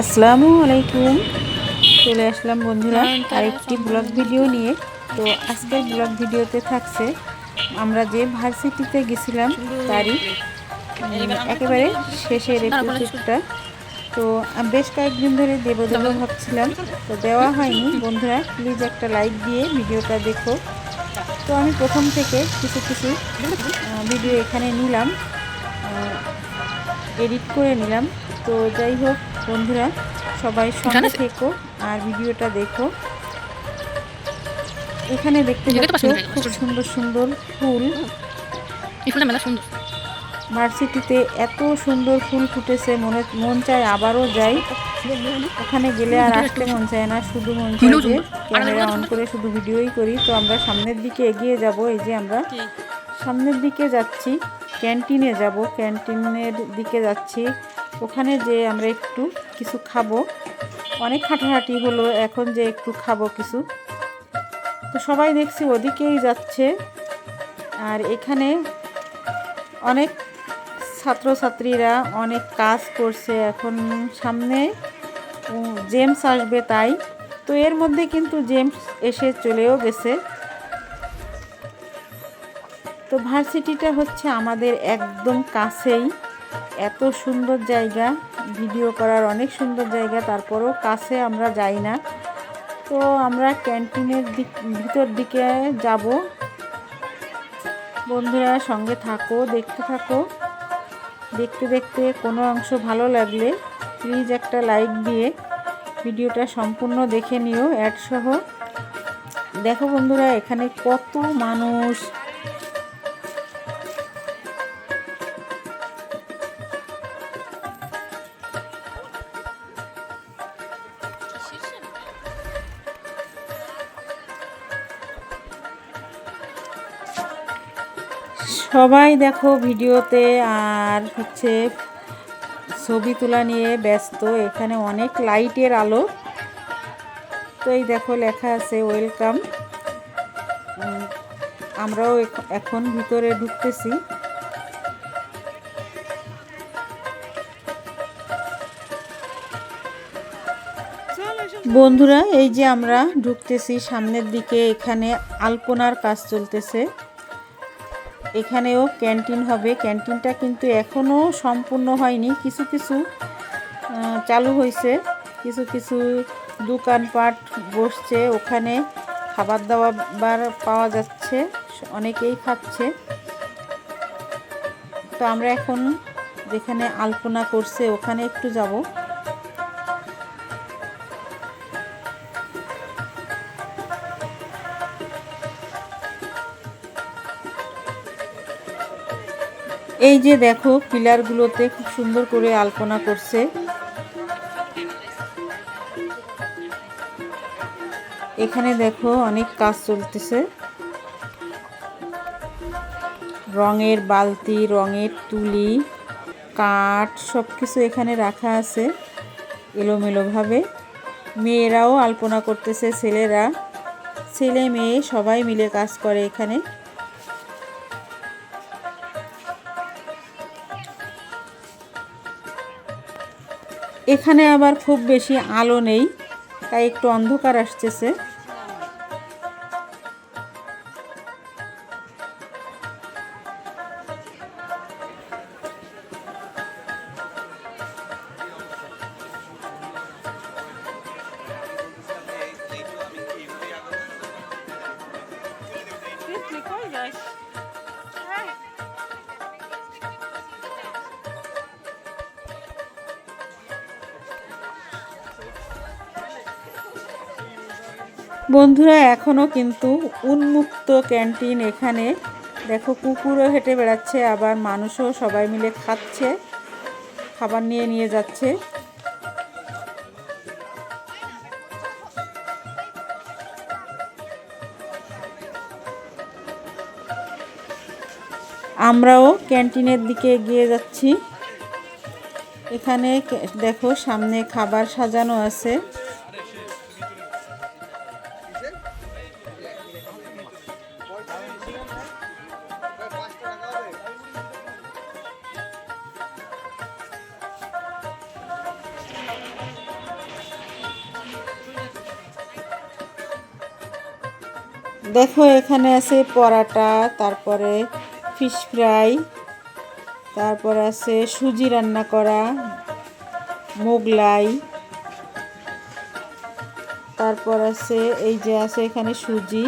আসসালামু আলাইকুম। চলে আসলাম বন্ধুরা আরেকটি ব্লগ ভিডিও নিয়ে। তো আজকের ব্লগ ভিডিওতে থাকছে আমরা যে ভার্সিটিতে গেছিলাম তারই একেবারে শেষের এপিসোডটা তো বেশ কয়েকদিন ধরে দেবো দেবো ভাবছিলাম তো দেওয়া হয়নি। বন্ধুরা প্লিজ একটা লাইক দিয়ে ভিডিওটা দেখো। তো আমি প্রথম থেকে কিছু কিছু ভিডিও এখানে নিলাম এডিট করে নিলাম। তো যাই হোক বন্ধুরা সবাই সঙ্গে থেকো আর ভিডিওটা দেখো। এখানে দেখতে পাচ্ছ খুব সুন্দর। সুন্দর সুন্দর ফুল। এই ফুলটা মেলা সুন্দর। ভার্সিটিতে এত সুন্দর ফুল ফুটেছে মনে মন চায় আবারও যাই। ওখানে গেলে আর আসতে মন চায় না শুধু মন চায় যে ক্যামেরা অন করে শুধু ভিডিওই করি। তো আমরা সামনের দিকে এগিয়ে যাব এই যে আমরা সামনের দিকে যাচ্ছি ক্যান্টিনে যাব। ক্যান্টিনের দিকে যাচ্ছি। ওখানে যে আমরা একটু কিছু খাব। অনেক হাঁটাহাঁটি হলো, এখন যে একটু খাব কিছু। তো সবাই দেখছি ওদিকেই যাচ্ছে। আর এখানে অনেক ছাত্রছাত্রীরা অনেক কাজ করছে এখন সামনে। জেমস আসবে তাই। তো এর মধ্যে কিন্তু জেমস এসে চলেও গেছে। তো ভার্সিটিটা হচ্ছে আমাদের একদম কাছেই। এত সুন্দর জায়গা, ভিডিও করার অনেক সুন্দর জায়গা, তারপরেও কাছে আমরা যাই না। তো আমরা ক্যান্টিনের দিক, ভিতর দিকে যাব। বন্ধুরা, সঙ্গে থাকো, দেখতে থাকো। দেখতে দেখতে কোনো অংশ ভালো লাগলে প্লিজ একটা লাইক দিয়ে ভিডিওটা সম্পূর্ণ দেখে নিও অ্যাড সহ। দেখো বন্ধুরা, এখানে কত মানুষ। সবাই দেখো ভিডিওতে আর হচ্ছে ছবি তোলা নিয়ে ব্যস্ত। এখানে অনেক লাইটের আলো। তো এই দেখো লেখা আছে, ওয়েলকাম। আমরাও এখন ভিতরে ঢুকতেছি। বন্ধুরা, এই যে আমরা ঢুকতেছি সামনের দিকে, এখানে আলপনার কাজ চলতেছে। এখানেও ক্যান্টিন হবে। ক্যান্টিনটা কিন্তু এখনও সম্পূর্ণ হয়নি। কিছু কিছু চালু হয়েছে। কিছু কিছু দোকানপাট বসছে। ওখানে খাবার দাবার পাওয়া যাচ্ছে। অনেকেই খাচ্ছে। তো আমরা এখন যেখানে আলপনা করছে, ওখানে একটু যাব। এই যে দেখো, পিলারগুলোতে খুব সুন্দর করে আলপনা করছে। এখানে দেখো অনেক কাজ চলতেছে। রঙের বালতি, রঙের তুলি, কাঠ সব কিছু এখানে রাখা আছে এলোমেলোভাবে। মেয়েরাও আলপনা করতেছে, ছেলেরা। ছেলে মেয়ে সবাই মিলে কাজ করে এখানে। এখানে আবার খুব বেশি আলো নেই তাই একটু অন্ধকার আসতেছে। বন্ধুরা এখনও কিন্তু উন্মুক্ত ক্যান্টিন এখানে। দেখো, কুকুরও হেঁটে বেড়াচ্ছে, আবার মানুষও সবাই মিলে খাচ্ছে, খাবার নিয়ে নিয়ে যাচ্ছে। আমরাও ক্যান্টিনের দিকে এগিয়ে যাচ্ছি। এখানে দেখো, সামনে খাবার সাজানো আছে। দেখো, এখানে আছে পরাটা, তারপরে ফিশ ফ্রাই তারপর আছে সুজি রান্না করা, মোগলাই, তারপর আছে, এই যে আছে এখানে সুজি।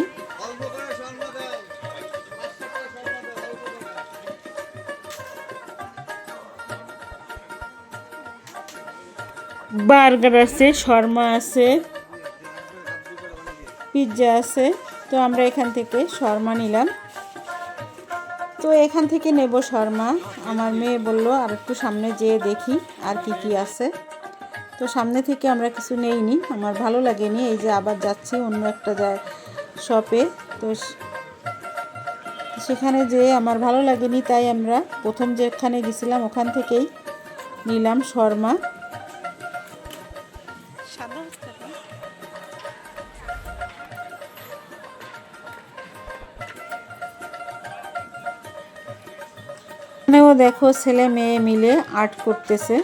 বার্গার আছে, শর্মা আছে, পিৎজা আছে। তো আমরা এখান থেকে শর্মা নিলাম। তো এখান থেকে নেব শর্মা। আমার মেয়ে বলল, আর একটু সামনে যেয়ে দেখি আর কি কি আছে। তো সামনে থেকে আমরা কিছু নেইনি। আমার ভালো লাগেনি। এই যে আবার যাচ্ছি অন্য একটা শপে। তো সেখানে যেয়ে আমার ভালো লাগেনি, তাই আমরা প্রথম যেখানে গেছিলাম ওখান থেকেই নিলাম শর্মা। দেখো ছেলে মেয়ে মিলে আর্ট করতেছে।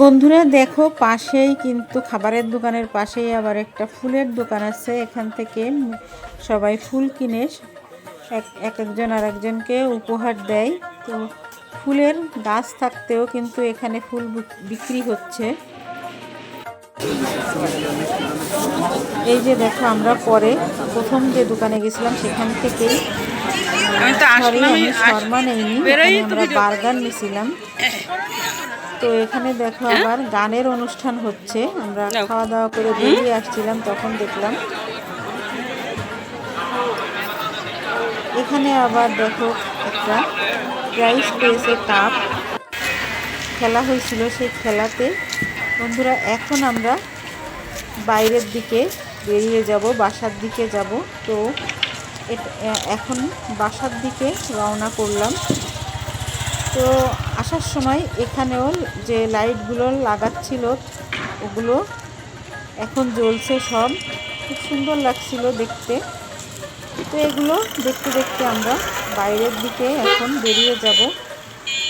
বন্ধুরা দেখো পাশেই কিন্তু খাবারের দোকানের পাশেই আবার একটা ফুলের দোকান আছে। এখান থেকে সবাই ফুল কিনে এক এক একজন আর একজনকে উপহার দেয়। তো ফুলের গাছ থাকতেও কিন্তু এখানে ফুল বিক্রি হচ্ছে। এই যে দেখো আমরা পরে প্রথম যে দোকানে গেছিলাম সেখান থেকেই আমি শর্মা নেইনি। আমরা বার্গার নিছিলাম তো এখানে দেখো আবার গানের অনুষ্ঠান হচ্ছে। আমরা খাওয়া দাওয়া করে বেরিয়ে আসছিলাম তখন দেখলাম। এখানে আবার দেখো একটা প্রাইজ পেয়েছে কাপ। খেলা হয়েছিল সেই খেলাতে। বন্ধুরা এখন আমরা বাইরের দিকে বেরিয়ে যাব বাসার দিকে যাব। তো এখন বাসার দিকে রওনা করলাম। তো আসার সময় এখানেও যে লাইটগুলো লাগাচ্ছিল, ওগুলো এখন জ্বলছে সব। খুব সুন্দর লাগছিল দেখতে। তো এগুলো দেখতে দেখতে আমরা বাইরের দিকে এখন বেরিয়ে যাব।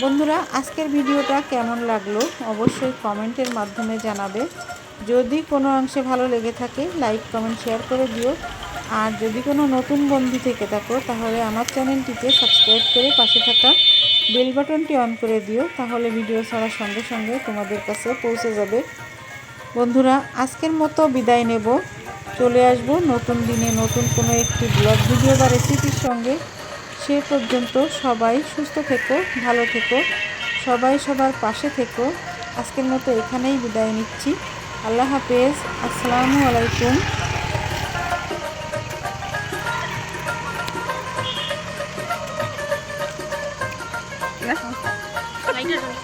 বন্ধুরা, আজকের ভিডিওটা কেমন লাগল অবশ্যই কমেন্টের মাধ্যমে জানাবে। যদি কোনো অংশে ভালো লেগে থাকে, লাইক, কমেন্ট, শেয়ার করে দিও। আর যদি কোনো নতুন বন্ধু থেকে থাকো, তাহলে আমার চ্যানেলটিকে সাবস্ক্রাইব করে পাশে থাকা বেল বাটনটি অন করে দিও, তাহলে ভিডিও ছাড়ার সঙ্গে সঙ্গে তোমাদের কাছে পৌঁছে যাবে। বন্ধুরা, আজকের মতো বিদায় নেব। চলে আসব নতুন দিনে নতুন কোনো একটি ব্লগ ভিডিও বা রেসিপির সঙ্গে। সে পর্যন্ত সবাই সুস্থ থেকো, ভালো থেকো, সবাই সবার পাশে থেকো। আজকের মতো এখানেই বিদায় নিচ্ছি। আল্লাহ হাফেজ। আসসালামু আলাইকুম। না লাইটের জন্য